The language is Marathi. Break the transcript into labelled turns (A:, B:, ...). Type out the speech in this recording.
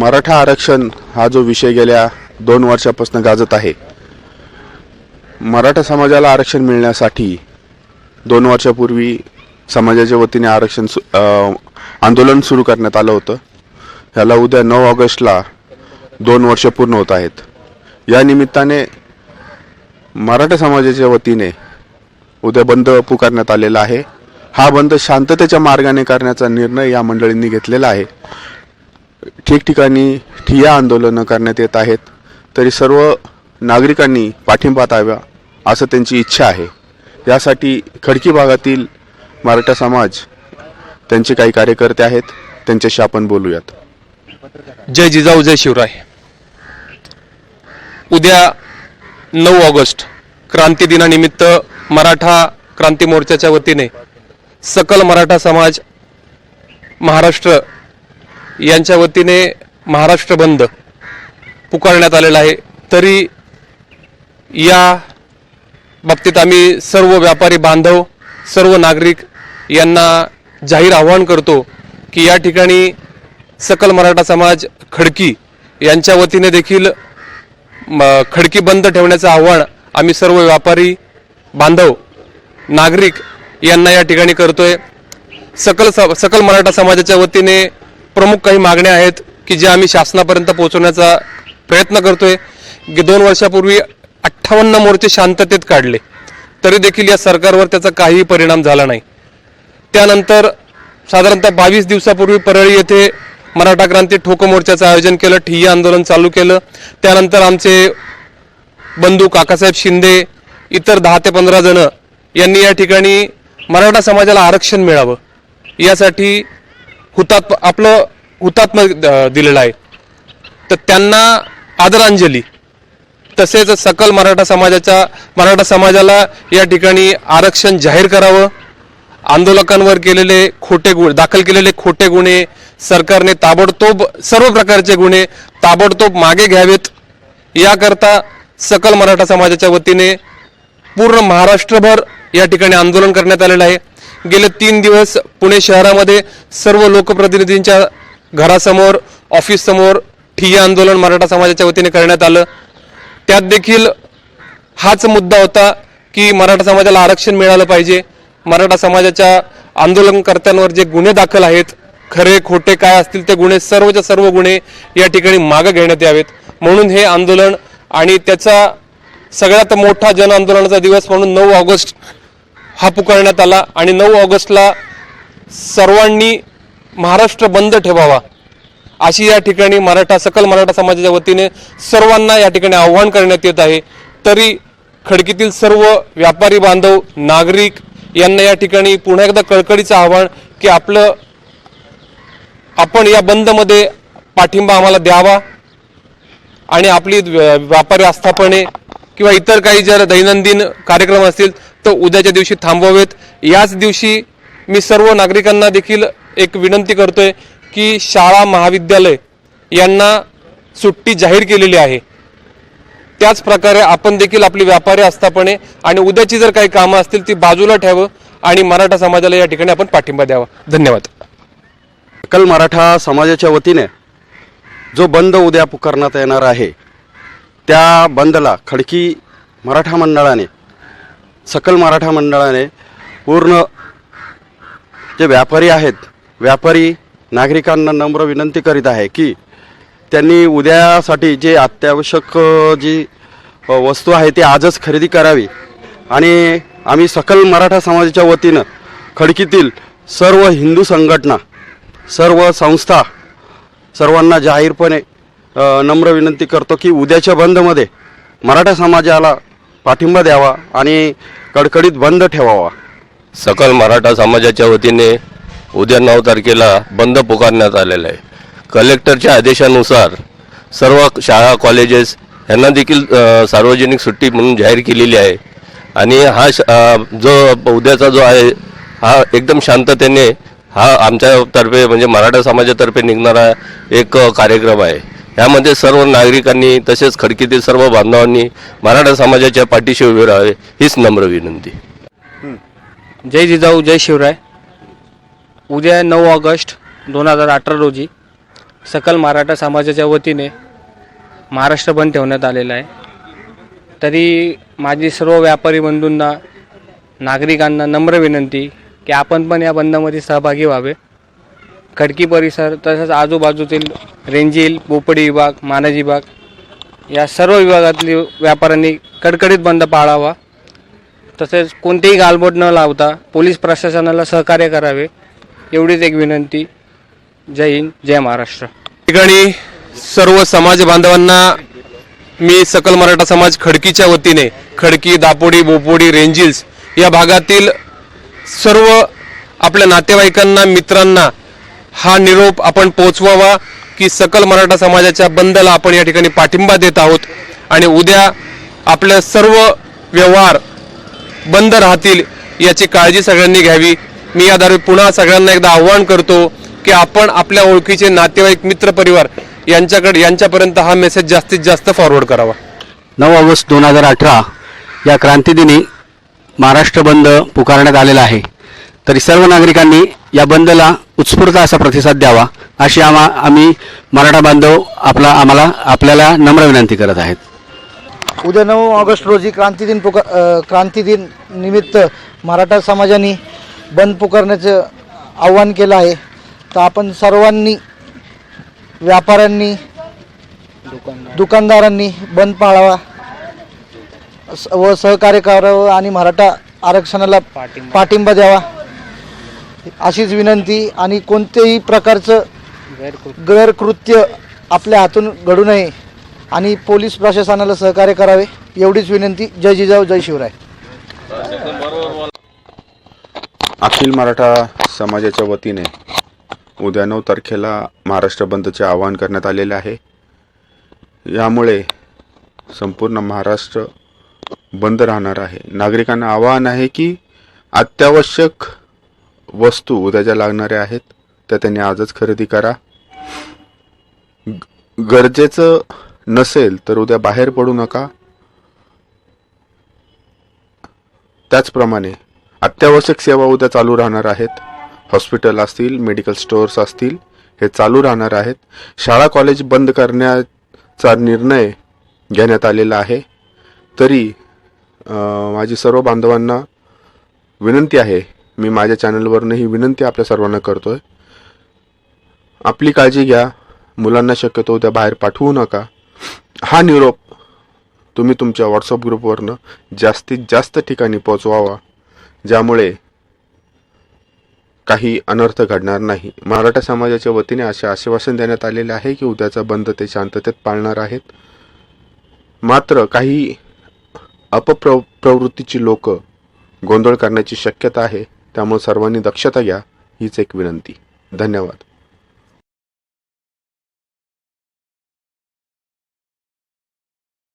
A: मराठा आरक्षण हा जो विषय गेल्या दोन वर्षापासून गाजत आहे मराठा समाजाला आरक्षण मिळण्यासाठी दोन वर्षापूर्वी समाजाच्या वतीने आरक्षण सु आंदोलन सुरू करण्यात आलं होतं. ह्याला उद्या नऊ ऑगस्टला दोन वर्ष पूर्ण होत आहेत. या निमित्ताने मराठा समाजाच्या वतीने उद्या बंद पुकारण्यात आलेला आहे. हा बंद शांततेच्या मार्गाने करण्याचा निर्णय या मंडळींनी घेतलेला आहे. ठिकठिकाणी ठिय्या आंदोलनं करण्यात येत आहेत तरी सर्व नागरिकांनी पाठिंबा द्यावा असं त्यांची इच्छा आहे. यासाठी खडकी भागातील मराठा समाज त्यांचे काही कार्यकर्ते आहेत त्यांच्याशी आपण बोलूयात.
B: जय जिजाऊ जय शिवराय. उद्या नऊ ऑगस्ट क्रांती दिनानिमित्त मराठा क्रांती मोर्चाच्या वतीने सकल मराठा समाज महाराष्ट्र यांच्या वतीने महाराष्ट्र बंद पुकारण्यात आलेला आहे. तरी या बाबतीत आम्ही सर्व व्यापारी बांधव सर्व नागरिक यांना जाहीर आवाहन करतो की या ठिकाणी सकल मराठा समाज खडकी यांच्या वतीने देखील म, खडकी बंद ठेवण्याचं आव्हान आम्ही सर्व व्यापारी बांधव नागरिक यांना या ठिकाणी करतोय. सकल स- सकल मराठा समाजाच्या वतीने प्रमुख काही मागण्या आहेत की ज्या आम्ही शासनापर्यंत पोहोचवण्याचा प्रयत्न करतोय. दोन वर्षापूर्वी अठ्ठावन्न मोर्चे शांततेत काढले. तरी देखील या सरकारवर त्याचा काहीही परिणाम झाला नाही. त्यानंतर साधारणतः बावीस दिवसापूर्वी परळी येथे मराठा क्रांती ठोक मोर्चाचं आयोजन केलं ठिय्या आंदोलन चालू केलं. त्यानंतर आमचे बंधू काकासाहेब शिंदे इतर दहा ते पंधरा जण यांनी या ठिकाणी मराठा समाजाला आरक्षण मिळावं. यासाठी हुतात्म आपलं हुतात्म दिलेलं आहे. तर त्यांना आदरांजली. तसेच सकल मराठा समाजाच्या मराठा समाजाला या ठिकाणी आरक्षण जाहीर करावं. आंदोलकांवर केलेले खोटे गुन्हे दाखल केलेले खोटे गुन्हे सरकारने ताबडतोब सर्व प्रकारचे गुन्हे ताबडतोब मागे घ्यावेत. याकरता सकल मराठा समाजाच्या वतीने पूर्ण महाराष्ट्रभर या ठिकाणी आंदोलन करण्यात आलेलं आहे. गेले तीन दिवस पुणे शहरामध्ये सर्व लोकप्रतिनिधींच्या घरासमोर ऑफिससमोर ठिय्या आंदोलन मराठा समाजाच्या वतीने करण्यात आलं. त्यात देखील हाच मुद्दा होता की मराठा समाजाला आरक्षण मिळालं पाहिजे. मराठा समाजाच्या आंदोलनकर्त्यांवर जे गुन्हे दाखल आहेत खरे खोटे काय असतील ते गुन्हे सर्वच्या सर्व गुन्हे या ठिकाणी मागं घेण्यात यावेत. म्हणून हे आंदोलन आणि त्याचा सगळ्यात मोठा जन आंदोलनाचा दिवस म्हणून नऊ ऑगस्ट हा पुकारण्यात आला आणि नऊ ऑगस्टला सर्वांनी महाराष्ट्र बंद ठेवावा अशी या ठिकाणी मराठा सकल मराठा समाजाच्या वतीने सर्वांना या ठिकाणी आव्हान करण्यात येत आहे. तरी खडकीतील सर्व व्यापारी बांधव नागरिक यांना या ठिकाणी पुन्हा एकदा कळकळीचं आव्हान की आपलं आपण या बंदमध्ये पाठिंबा आम्हाला द्यावा आणि आपली व्यापारी आस्थापने किंवा इतर काही जर दैनंदिन कार्यक्रम असतील तर उद्याच्या दिवशी थांबवावेत. याच दिवशी मी सर्व नागरिकांना देखील एक विनंती करतोय की शाळा महाविद्यालय यांना सुट्टी जाहीर केलेली आहे. त्याच प्रकारे आपण देखील आपली व्यापारी आस्थापने आणि उद्याची जर काही कामं असतील ती बाजूला ठेवावं आणि मराठा समाजाला या ठिकाणी आपण पाठिंबा द्यावा. धन्यवाद.
C: कल मराठा समाजाच्या वतीने जो बंद उद्या पुकारण्यात येणार आहे त्या बंदला खडकी मराठा मंडळाने सकल मराठा मंडळाने पूर्ण जे व्यापारी आहेत व्यापारी नागरिकांना नम्र विनंती करीत आहे की त्यांनी उद्यासाठी जे अत्यावश्यक जी वस्तू आहे ती आजच खरेदी करावी. आणि आम्ही सकल मराठा समाजाच्या वतीनं खडकीतील सर्व हिंदू संघटना सर्व संस्था सर्वांना जाहीरपणे नम्र विनंती करतो की उद्याच्या बंदमध्ये मराठा समाजाला पाठिंबा द्यावा आणि कडकडीत बंद ठेवावा.
D: सकल मराठा समाजाच्या वतीने उद्या नऊ तारखेला बंद पुकारण्यात आलेला आहे. कलेक्टरच्या आदेशानुसार सर्व शाळा कॉलेजेस यांना देखील सार्वजनिक सुट्टी म्हणून जाहीर केलेली आहे. आणि हा श- जो उद्याचा जो आहे हा एकदम शांततेने हा आमच्यातर्फे म्हणजे मराठा समाजातर्फे निघणारा एक कार्यक्रम आहे. यामध्ये सर्व नागरिकांनी तसेच खडकीतील सर्व बांधवांनी मराठा समाजाच्या पाठीशी उभे राहावे हीच नम्र विनंती.
E: जय जिजाऊ जय शिवराय. उद्या नऊ ऑगस्ट दोन हजार अठरा रोजी सकल मराठा समाजाच्या वतीने महाराष्ट्र बंद ठेवण्यात आलेला आहे. तरी माझी सर्व व्यापारी बंधूंना नागरिकांना नम्र विनंती की आपण पण या बंदमध्ये सहभागी व्हावे. खडकी परिसर तसंच आजूबाजूतील रेंजील बोपडी विभाग मानाजी विभाग या सर्व विभागातली व्यापाऱ्यांनी कडकडीत बंद पाळावा. तसेच कोणतेही गालबोट न लावता पोलीस प्रशासनाला सहकार्य करावे एवढीच एक विनंती. जय हिंद जय महाराष्ट्र.
B: ठिकाणी सर्व समाज बांधवांना मी सकल मराठा समाज खडकीच्या वतीने खडकी दापोडी बोपोडी रेंजिल्स या भागातील सर्व आपल्या नातेवाईकांना मित्रांना हा निरोप आपण पोचवावा की सकल मराठा समाजाच्या बंदला आपण या ठिकाणी पाठिंबा देत आहोत आणि उद्या आपल्या सर्व व्यवहार बंद राहतील याची काळजी सगळ्यांनी घ्यावी. मी या दारी पुन्हा सगळ्यांना एकदा आव्हान करतो की आपण आपल्या ओळखीचे नातेवाईक मित्र परिवार यांच्याकडे यांच्यापर्यंत हा मेसेज जास्तीत जास्त फॉरवर्ड करावा.
F: नऊ ऑगस्ट दोन हजार अठरा या क्रांतिदिनी महाराष्ट्र बंद पुकारण्यात आलेला आहे. तरी सर्व नागरिकांनी या बंदला उत्स्फूर्त असा प्रतिसाद द्यावा अशी आम्हा आम्ही मराठा बांधव आपला आम्हाला आपल्याला नम्र विनंती करत आहेत.
G: उद्या नऊ ऑगस्ट रोजी क्रांतिदिन पुकार क्रांती दिन निमित्त मराठा समाजाने बंद पुकारण्याचं आव्हान केलं आहे. तर आपण सर्वांनी व्यापाऱ्यांनी दुकानदारांनी बंद पाळावा स- व सहकार्य करावं आणि मराठा आरक्षणाला पाठिंबा द्यावा. अशीच विनंती आणि कोणतेही प्रकारचं गैरकृत्य आपल्या हातून घडू नये आणि पोलीस प्रशासनाला सहकार्य करावे एवढीच विनंती. जय जिजाऊ जय शिवराय.
A: अखिल मराठा समाजाच्या वतीने उद्या नऊ तारखेला महाराष्ट्र बंदचे आवाहन करण्यात आलेले आहे. यामुळे संपूर्ण महाराष्ट्र बंद राहणार आहे. नागरिकांना आवाहन आहे की अत्यावश्यक वस्तू उद्या ज्या लागणाऱ्या आहेत त्या त्यांनी आजच खरेदी करा. ग- गरजेचं नसेल तर उद्या बाहेर पडू नका. त्याचप्रमाणे अत्यावश्यक सेवा उद्या चालू राहणार आहेत. हॉस्पिटल असतील मेडिकल स्टोअर्स असतील हे चालू राहणार आहेत. शाळा कॉलेज बंद करण्याचा निर्णय घेण्यात आलेला आहे. तरी माझी सर्व बांधवांना विनंती आहे मी माझ्या चॅनलवरनं ही विनंती आपल्या सर्वांना करतोय. आपली काळजी घ्या. मुलांना शक्यतो उद्या बाहेर पाठवू नका. हा निरोप तुम्ही तुमच्या व्हॉट्सअप ग्रुपवरनं जास्तीत जास्त ठिकाणी पोचवावा. ज्यामुळे काही अनर्थ घडणार नाही. मराठा समाजाच्या वतीने असे आश्वासन देण्यात आलेले आहे की उद्याचा बंद ते शांततेत पाळणार आहेत. मात्र काही अपप्र प्रवृत्तीची लोक गोंधळ करण्याची शक्यता आहे. त्यामुळे सर्वांनी दक्षता घ्या हीच एक विनंती. धन्यवाद.